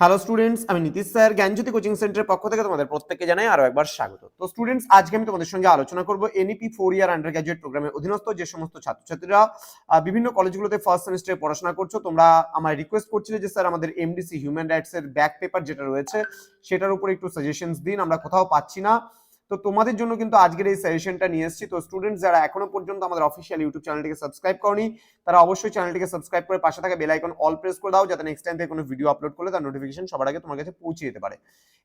Hello students আমি Nitish sir, জ্ঞানজ্যোতি coaching সেন্টারের পক্ষ থেকে তোমাদের প্রত্যেককে জানাই আরও একবার স্বাগত। তো স্টুডেন্টস আজকে আমি তোমাদের সঙ্গে আলোচনা করব NEP four year undergraduate প্রোগ্রামের অধীনস্থ যে সমস্ত ছাত্রছাত্রীরা বিভিন্ন কলেজগুলোতে ফার্স্ট সেমিস্টারে পড়াশোনা করছ, তোমরা আমার রিকোয়েস্ট করছিলে যে স্যার আমাদের এমডিসি হিউম্যান রাইটস এর ব্যাক পেপার যেটা রয়েছে, সেটার উপর একটু সাজেশনস দিন, আমরা কোথাও পাচ্ছি না। তো তোমাদের জন্য কিন্তু আজকের এই সাজেশনটা নিয়ে এসেছি। তো স্টুডেন্টস যারা এখনও পর্যন্ত আমাদের অফিসিয়াল ইউটিউব চ্যানেলটিকে সাবস্ক্রাইব করনি, তারা অবশ্যই চ্যানেলটিকে সাবস্ক্রাইব করে পাশে থাকা বেল আইকন অল প্রেস করে দাও, যাতে নেক্সট টাইম থেকে কোনো ভিডিও আপলোড করলে তার নোটিফিকেশন সবার আগে তোমার কাছে পৌঁছে যেতে পারে।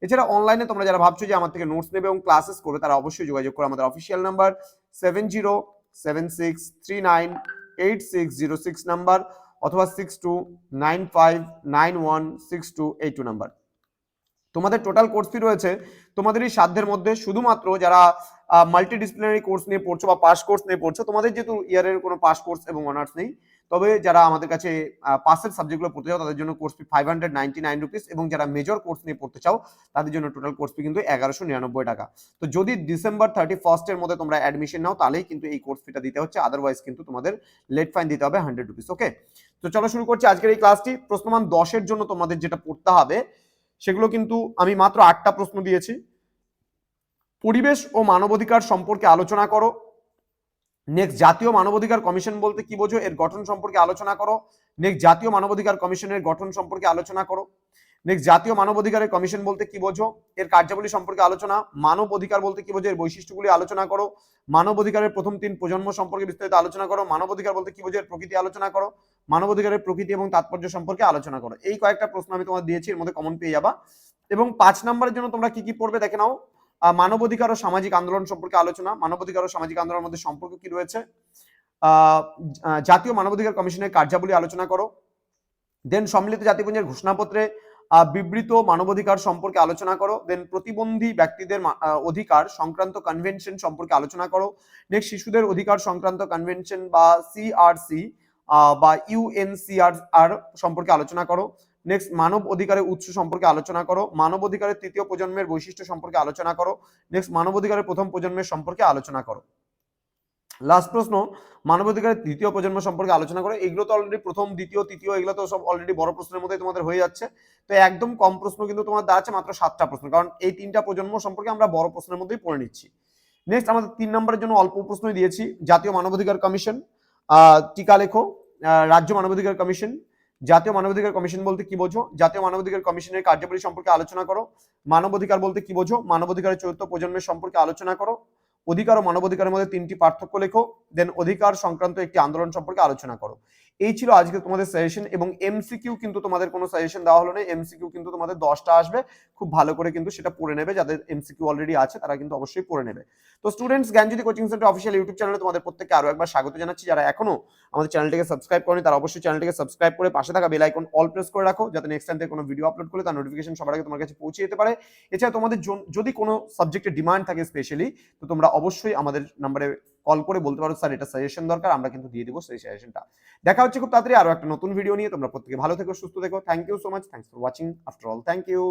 এছাড়া অনলাইনে তোমরা যারা ভাবছ যে আমার থেকে নোটস নেবে এবং ক্লাসেস করবে, তারা অবশ্যই যোগাযোগ করো আমাদের official number seven zero seven six three nine eight six zero six number অথবা six two nine five nine one six two eight two number তোমাদের টোটাল কোর্স ফি রয়েছে, তোমাদের এই সাধ্যের মধ্যে শুধুমাত্র যারা মাল্টি ডিসিপ্লিনারি কোর্স নিয়ে পড়ছো বা পাস কোর্স নিয়ে পড়ছো, তোমাদের যেহেতু ইয়ারের কোনো পাস কোর্স এবং অনার্স নেই, তবে যারা আমাদের কাছে পাসের সাবজেক্টগুলো পড়তে চাও, তাদের জন্য course fee five hundred ninety nine rupees এবং যারা মেজর কোর্স নিয়ে পড়তে চাও, তাদের জন্য টোটাল কোর্স ফি কিন্তু এগারোশো নিরানব্বই টাকা। তো যদি ডিসেম্বর থার্টি ফার্স্টের মধ্যে তোমরা অ্যাডমিশন নাও, তাহলেই কিন্তু এই কোর্স ফিটা দিতে হচ্ছে আদারওয়াইজ কিন্তু তোমাদের লেট ফাইন দিতে হবে হান্ড্রেড রুপিস ওকে তো চলো শুরু করছি আজকের এই ক্লাসটি প্রশ্নমান দশের জন্য তোমাদের যেটা পড়তে হবে সেগুলো কিন্তু আমি মাত্র আটটা প্রশ্ন দিয়েছি। পরিবেশ ও মানবাধিকার সম্পর্কে আলোচনা করো। নেক্সট জাতীয় মানবাধিকার কমিশন বলতে কি বোঝো? এর গঠন সম্পর্কে আলোচনা করো। নেক্সট জাতীয় মানবাধিকার কমিশনের গঠন সম্পর্কে আলোচনা করো। নেক্সট জাতীয় মানবাধিকারের কমিশন বলতে কি বোঝো? এর কার্যাবলী সম্পর্কে আলোচনা। মানব অধিকার বলতে কি বোঝো? এর বৈশিষ্ট্যগুলি আলোচনা করো। মানব অধিকারের প্রথম তিন প্রজন্ম সম্পর্কে বিস্তারিত আলোচনা করো। মানব অধিকার বলতে কি বোঝো? এর প্রকৃতি আলোচনা করো। মানব অধিকারের প্রকৃতি এবং তাৎপর্য সম্পর্কে আলোচনা করো। এই কয়েকটা প্রশ্ন আমি তোমার দিয়েছি, এর মধ্যে কমন পেয়ে যাবা। এবং পাঁচ নম্বরের জন্য তোমরা কি কি পড়বে দেখে নাও। মানবাধিকার ও সামাজিক আন্দোলন সম্পর্কে আলোচনা। মানবাধিকার ও সামাজিক আন্দোলনের মধ্যে সম্পর্ক কি রয়েছে? জাতীয় মানবাধিকার কমিশনের কার্যাবলী আলোচনা করো। দেন সম্মিলিত জাতিপুঞ্জের ঘোষণাপত্রে বিবৃত মানবাধিকার সম্পর্কে আলোচনা করো। দেন প্রতিবন্ধী ব্যক্তিদের অধিকার সংক্রান্ত কনভেনশন সম্পর্কে আলোচনা করো। নেক্সট শিশুদের অধিকার সংক্রান্ত কনভেনশন বা সিআরসি বা ইউএনসিআর আর সম্পর্কে আলোচনা করো। নেক্সট মানব অধিকারের উৎস সম্পর্কে আলোচনা করো। মানব অধিকারের তৃতীয় প্রজন্মের বৈশিষ্ট্য সম্পর্কে আলোচনা করো। নেক্সট মানব অধিকারের প্রথম প্রজন্মের সম্পর্কে আলোচনা করো। লাস্ট প্রশ্ন মানবাধিকারের দ্বিতীয় প্রজন্ম সম্পর্কে আলোচনা করে। এগুলো তো অলরেডি প্রথম, দ্বিতীয়, তৃতীয়, এগুলো তো সব অলরেডি বড় প্রশ্নের মধ্যে তোমাদের হয়ে যাচ্ছে। তো একদম কম প্রশ্ন কিন্তু তোমার দাঁড়াচ্ছে মাত্র সাতটা প্রশ্ন। কারণ এই তিনটা প্রজন্ম সম্পর্কে আমরা বড় প্রশ্নের মধ্যেই পড়ে নিচ্ছি। নেক্সট আমাদের তিন নম্বরের জন্য অল্প প্রশ্নই দিয়েছি। জাতীয় মানবাধিকার কমিশন। টিকা লেখো রাজ্য মানবাধিকার কমিশন, জাতীয় মানবাধিকার কমিশন বলতে কি বোঝো? জাতীয় মানবাধিকার কমিশনের কার্যাবলী সম্পর্কে আলোচনা করো। মানবাধিকার বলতে কি বোঝো? মানবাধিকারের চতুর্থ প্রজন্মের সম্পর্কে আলোচনা করো। অধিকার ও মানবাধিকারের মধ্যে তিনটি পার্থক্য লেখো দেন অধিকার সংক্রান্ত একটি আন্দোলন সম্পর্কে আলোচনা করো। এই ছিল আজকে তোমাদের সাজেশন এবং এমসিকিউ কিন্তু তোমাদের কোনো সাজেশন দেওয়া হলো না। এমসিকিউ কিন্তু তোমাদের দশটা আসবে। খুব ভালো করে কিন্তু সেটা পড়ে নেবে। যাদের এমসিকিউ অলরেডি আছে, তারা কিন্তু অবশ্যই পড়ে নেবে। তো students Gyanjyoti coaching centre official YouTube চ্যানেলে তোমাদের প্রত্যেককে আরও একবার স্বাগত জানাচ্ছি। যারা এখনও আমাদের চ্যানেলটিকে সাবস্ক্রাইব করেনি, তারা অবশ্যই চ্যানেলটিকে সাবস্ক্রাইব করে পাশে থাকা বেল আইকন অল প্রেস করে রাখো। যাতে নেক্সট টাইম থেকে কোনো ভিডিও আপলোড করলে তার নোটিফিকেশন সবার আগে তোমার কাছে পৌঁছে যেতে পারে। এছাড়া তোমাদের যদি কোনো সাবজেক্টের ডিমান্ড থাকে স্পেশালি তো তোমরা অবশ্যই আমাদের নাম্বারে কল করে বলতে পারো, স্যার, এটা সাজেশন দরকার, আমরা কিন্তু দিয়ে দেবো সেই সাজেশনটা দেখা হচ্ছে খুব তাড়াতাড়ি আরও একটা নতুন ভিডিও নিয়ে। তোমরা প্রত্যেকে ভালো থেকো, সুস্থ থেকো। Thank you so much thanks for watching after all thank you